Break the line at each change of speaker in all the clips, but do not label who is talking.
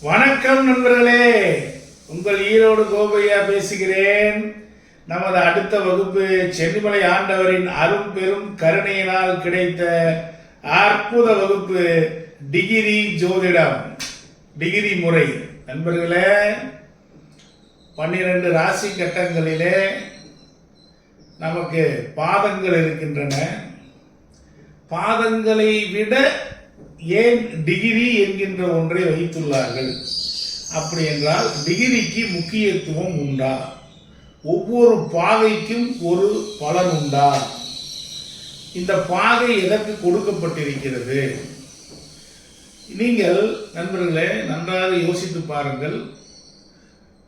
வணக்கம் நண்பர்களே. உங்கள் ஈரோடு கோபையா பேசுகிறேன். நமது அடுத்த வகுப்பு சென்னிமலை ஆண்டவரின் அரும் பெரும் கருணையினால் கிடைத்த அற்புத வகுப்பு டிகிரி ஜோதிடம் டிகிரி முறை. நண்பர்களே பன்னிரண்டு ராசி கட்டங்களிலே நமக்கு பாதங்கள் இருக்கின்றன. பாதங்களை விட ஏன் டிகிரி என்கின்ற ஒன்றை வைத்துள்ளார்கள்? அப்படி என்றால் டிகிரிக்கு முக்கியத்துவம் உண்டா? ஒவ்வொரு பாதைக்கும் ஒரு பலன் உண்டா? இந்த பாதை எதற்கு கொடுக்கப்பட்டிருக்கிறது? நீங்கள் நண்பர்களே நன்றாக யோசித்து பாருங்கள்.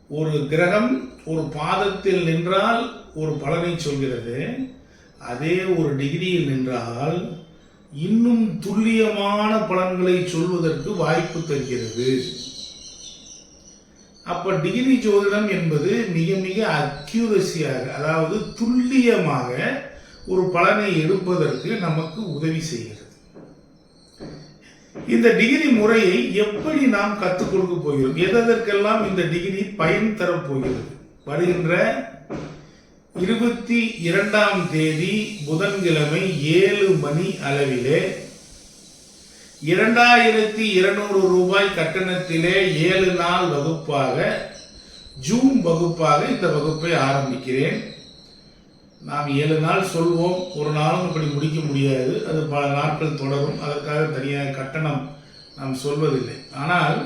ஒரு கிரகம் ஒரு பாதத்தில் நின்றால் ஒரு பலனை சொல்கிறது. அதே ஒரு டிகிரியில் நின்றால் இன்னும் துல்லியமான பலன்களை சொல்வதற்கு வாய்ப்பு தருகிறது. அப்ப டிகிரி ஜோதிடம் என்பது மிக மிக அக்யூரசியாக அதாவது துல்லியமாக ஒரு பலனை எடுப்பதற்கு நமக்கு உதவி செய்கிறது. இந்த டிகிரி முறையை எப்படி நாம் கற்றுக் கொடுக்க போகிறோம்? எதற்கெல்லாம் இந்த டிகிரி பயன் தரப்போகிறது வருகின்ற இருபத்தி இரண்டாம் தேதி புதன்கிழமை ஏழு மணி அளவிலே இரண்டாயிரத்தி இருநூறு ரூபாய் கட்டணத்திலே ஏழு நாள் வகுப்பாக ஜூன் வகுப்பாக இந்த வகுப்பை ஆரம்பிக்கிறேன். நாம் ஏழு நாள் சொல்வோம் ஒரு நாளும் இப்படி முடிக்க முடியாது அது பல நாட்கள் தொடரும் அதற்காக தனியாக கட்டணம் நாம் சொல்வதில்லை. ஆனால்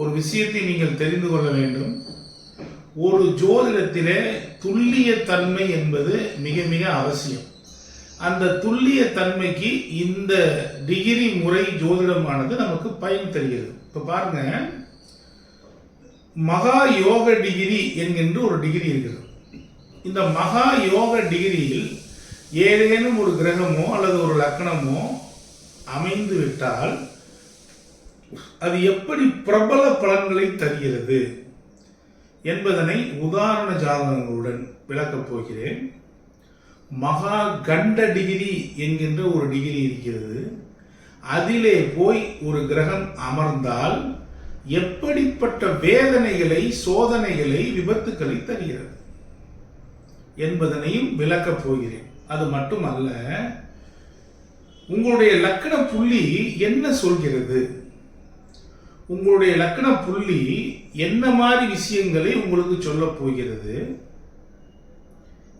ஒரு விஷயத்தை நீங்கள் தெரிந்து கொள்ள வேண்டும். ஒரு ஜோதிடத்திலே துல்லிய தன்மை என்பது மிக மிக அவசியம். அந்த துல்லிய தன்மைக்கு இந்த டிகிரி முறை ஜோதிடமானது நமக்கு பயன் தருகிறது. இப்போ பாருங்க மகா யோக டிகிரி என்கின்ற ஒரு டிகிரி இருக்கிறது இந்த மகா யோக டிகிரியில் ஏதேனும் ஒரு கிரகமோ அல்லது ஒரு லக்கணமோ அமைந்து விட்டால் அது எப்படி பிரபல பலன்களை தருகிறது? என்பதனை உதாரண ஜாதகங்களுடன் விளக்கப் போகிறேன். மகா கண்ட டிகிரி என்கின்ற ஒரு டிகிரி இருக்கிறது. அதிலே போய் ஒரு கிரகம் அமர்ந்தால் எப்படிப்பட்ட வேதனைகளை சோதனைகளை விபத்துக்களை தருகிறது என்பதனையும் விளக்கப் போகிறேன். அது மட்டுமல்ல உங்களுடைய லக்கண புள்ளி என்ன சொல்கிறது? உங்களுடைய லக்கண புள்ளி என்ன மாதிரி விஷயங்களை உங்களுக்கு சொல்ல போகிறது?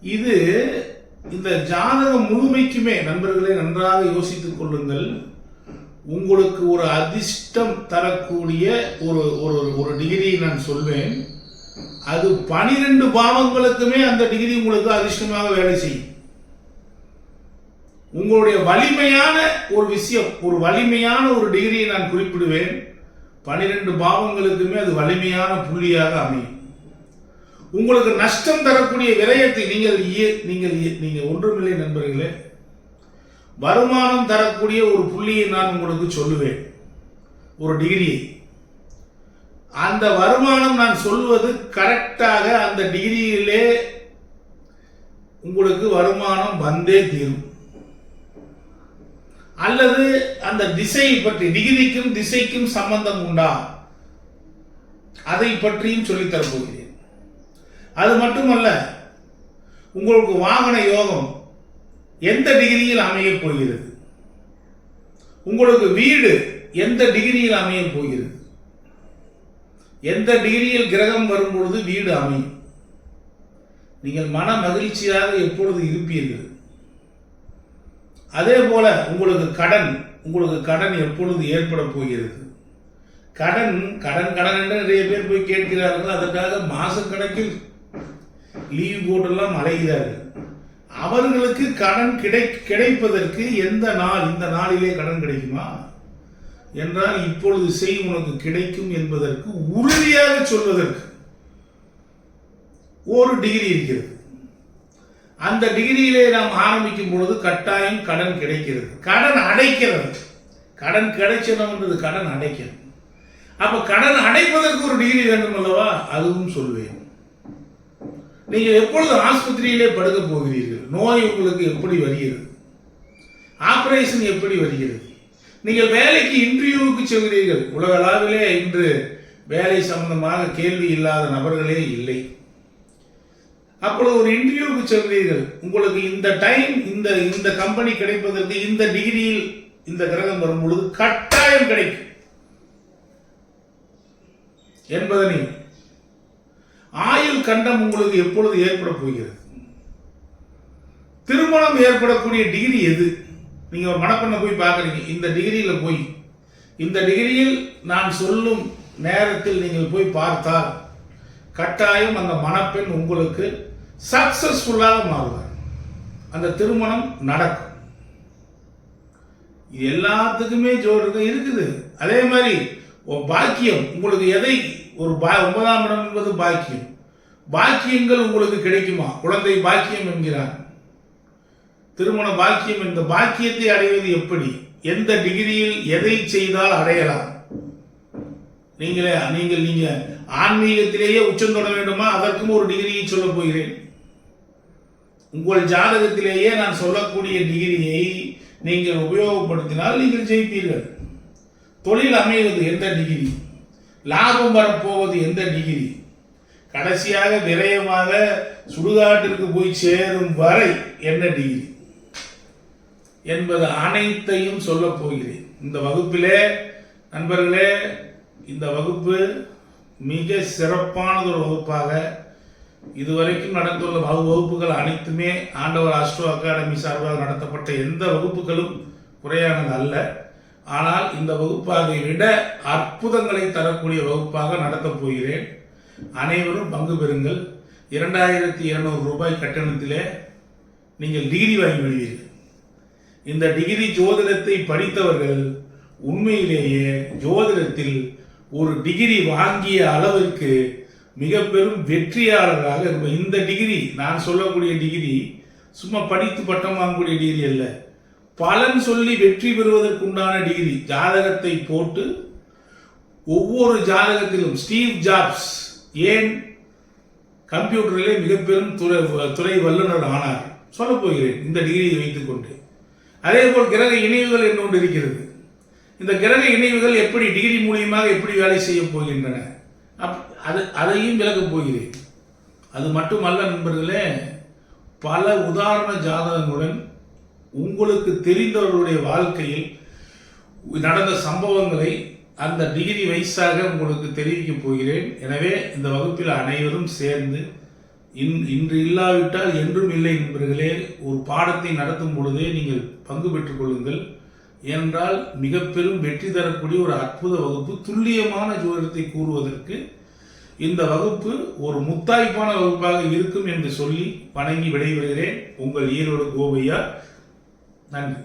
இது இந்த ஜாதகம் முழுமைக்குமே நண்பர்களை நன்றாக யோசித்துக் கொள்ளுங்கள். உங்களுக்கு ஒரு அதிர்ஷ்டம் தரக்கூடிய ஒரு ஒரு ஒரு டிகிரியை நான் சொல்வேன். அது பனிரெண்டு பாவங்களுக்குமே அந்த டிகிரி உங்களுக்கு அதிர்ஷ்டமாக வேலை செய்யும். உங்களுடைய வலிமையான ஒரு விஷயம் ஒரு வலிமையான ஒரு டிகிரியை நான் குறிப்பிடுவேன். பனிரெண்டு பாவங்களுக்குமே அது வலிமையான புள்ளியாக அமையும். உங்களுக்கு நஷ்டம் தரக்கூடிய விரயத்தை நீங்கள் இய- நீங்கள் நீங்கள் ஒன்றுமில்லை நண்பர்களே. வருமானம் தரக்கூடிய ஒரு புள்ளியை நான் உங்களுக்கு சொல்லுவேன். ஒரு டிகிரியை அந்த வருமானம் நான் சொல்வது கரெக்டாக அந்த டிகிரியிலே உங்களுக்கு வருமானம் வந்தே தீரும். அல்லது அந்த திசையை பற்றி டிகிரிக்கும் திசைக்கும் சம்பந்தம் உண்டா? அதை பற்றியும் சொல்லித் போகிறேன். அது மட்டுமல்ல உங்களுக்கு வாகன யோகம் எந்த டிகிரியில் அமையப் போகிறது? உங்களுக்கு வீடு எந்த டிகிரியில் அமையப் போகிறது? எந்த டிகிரியில் கிரகம் வரும் பொழுது வீடு அமையும்? நீங்கள் மன மகிழ்ச்சியாக எப்பொழுது இருப்பீர்கள்? அதே போல் உங்களுக்கு கடன் உங்களுக்கு கடன் எப்பொழுது ஏற்பட போகிறது? கடன் கடன் கடன் என்று நிறைய பேர் போய் கேட்கிறார்கள். அதற்காக மாசக்கணக்கில் லீவ் போட்டெல்லாம் அலைகிறார்கள். அவர்களுக்கு கடன் கிடை கிடைப்பதற்கு எந்த நாள் இந்த நாளிலே கடன் கிடைக்குமா? என்றால் இப்பொழுது செய் உனக்கு கிடைக்கும் என்பதற்கு உறுதியாக சொல்வதற்கு ஒரு டிகிரி இருக்கிறது. அந்த டிகிரியிலே நாம் ஆரம்பிக்கும் பொழுது கட்டாயம் கடன் கிடைக்கிறது. கடன் அடைக்கிறது. கடன் கிடைச்சதுன்றது கடன் அடைக்கிறது. அப்போ கடன் அடைப்பதற்கு ஒரு டிகிரி வேண்டும் அல்லவா? அதுவும் சொல்வேன். நீங்கள் எப்பொழுது ஆஸ்பத்திரியிலே படுக்க போகிறீர்கள்? நோய் உங்களுக்கு எப்படி வருகிறது? ஆப்ரேஷன் எப்படி வருகிறது? நீங்கள் வேலைக்கு இன்டர்வியூவுக்கு செல்கிறீர்கள். உலகளாவிலே இன்று வேலை சம்பந்தமாக கேள்வி இல்லாத நபர்களே இல்லை. அப்பொழுது ஒரு இன்டர்வியூவுக்கு செல்வீர்கள் உங்களுக்கு இந்த டைம் இந்த இந்த கம்பெனி கிடைப்பதற்கு இந்த டிகிரியில் இந்த கிரகம் வரும் பொழுது கட்டாயம் கிடைக்கும். என்பதனை ஆயுள் கண்டம் உங்களுக்கு எப்பொழுது ஏற்பட போகிறது? திருமணம் ஏற்படக்கூடிய டிகிரி எது? நீங்க ஒரு மணப்பெண்ணை போய் பார்க்குறீங்க இந்த டிகிரியில போய். இந்த டிகிரியில் நான் சொல்லும் நேரத்தில் நீங்கள் போய் பார்த்தால் கட்டாயம் அந்த மணப்பெண் உங்களுக்கு சக்சஸ்ஃபுல்லாக மாறுவார். அந்த திருமணம் நடக்கும். இது எல்லாத்துக்குமே ஜோடிகம் இருக்குது. அதே மாதிரி பாக்கியம் உங்களுக்கு எதை ஒரு பா ஒன்பதாம் இடம் என்பது பாக்கியம். பாக்கியங்கள் உங்களுக்கு கிடைக்குமா? குழந்தை பாக்கியம் என்கிறார். திருமண பாக்கியம் இந்த பாக்கியத்தை அடைவது எப்படி? எந்த டிகிரியில் எதை செய்தால் அடையலாம்? நீங்களே நீங்கள் நீங்க ஆன்மீகத்திலேயே உச்சம் தொட வேண்டுமா? அதற்கும் ஒரு டிகிரியை சொல்ல போகிறேன். உங்கள் ஜாதகத்திலேயே நான் சொல்லக்கூடிய டிகிரியை நீங்கள் உபயோகப்படுத்தினால் நீங்கள் ஜெயிப்பீர்கள். தொழில் அமைவது எந்த டிகிரி லாபம் வரப்போவது எந்த டிகிரி கடைசியாக விரயமாக சுடுகாட்டிற்கு போய் சேரும் வரை என்ன டிகிரி என்பது அனைத்தையும் சொல்ல போகிறேன். இந்த வகுப்பிலே நண்பர்களே இந்த வகுப்பு மிக சிறப்பானதொரு ஒரு வகுப்பாக இதுவரைக்கும் நடந்துள்ள வகு- வகுப்புகள் அனைத்துமே ஆண்டவர் அஸ்ட்ரோ அகாடமி சார்பாக நடத்தப்பட்ட எந்த வகுப்புகளும் குறையானது அல்ல. ஆனால் இந்த வகுப்பாக விட அற்புதங்களை தரக்கூடிய வகுப்பாக நடத்தப் போகிறேன். அனைவரும் பங்கு பெறுங்கள். இரண்டாயிரத்தி இருநூறு ரூபாய் கட்டணத்திலே நீங்கள் டிகிரி வாங்கி விடுவீர்கள் இந்த டிகிரி ஜோதிடத்தை படித்தவர்கள் உண்மையிலேயே ஜோதிடத்தில் ஒரு டிகிரி வாங்கிய அளவிற்கு மிக பெரும் வெற்றியாளராக இருக்கும் இந்த டிகிரி நான் சொல்லக்கூடிய டிகிரி சும்மா படித்து பட்டம் வாங்கக்கூடிய டிகிரி அல்ல. பலன் சொல்லி வெற்றி பெறுவதற்குண்டான டிகிரி ஜாதகத்தை போட்டு ஒவ்வொரு ஜாதகத்திலும் ஸ்டீவ் ஜாப்ஸ் ஏன் கம்ப்யூட்டரிலே மிக பெரும் துறை துறை வல்லுநர் ஆனார்? சொல்லப்போகிறேன் இந்த டிகிரியை வைத்துக்கொண்டு அதே போல் கிரக இணைவுகள் என்று ஒன்று இருக்கிறது. இந்த கிரக இணைவுகள் எப்படி டிகிரி மூலியமாக எப்படி வேலை செய்ய போகின்றன? அப் அது அதையும் விளக்கப் போகிறேன். அது மட்டுமல்ல நண்பர்களே பல உதாரண ஜாதகங்களுடன் உங்களுக்கு தெரிந்தவர்களுடைய வாழ்க்கையில் நடந்த சம்பவங்களை அந்த டிகிரி வைஸாக உங்களுக்கு தெரிவிக்கப் போகிறேன். எனவே இந்த வகுப்பில் அனைவரும் சேர்ந்து இன் இன்று இல்லாவிட்டால் என்றும் இல்லை நண்பர்களே ஒரு பாடத்தை நடத்தும் பொழுதே நீங்கள் பங்கு பெற்றுக் கொள்ளுங்கள். ஏனென்றால் மிக பெரும் வெற்றி தரக்கூடிய ஒரு அற்புத வகுப்பு துல்லியமான ஜோதிடத்தை கூறுவதற்கு இந்த வகுப்பு ஒரு முத்தாய்ப்பான வகுப்பாக இருக்கும் என்று சொல்லி வணங்கி விடைபெறுகிறேன். உங்கள் ஈரோடு கோபையா நன்றி.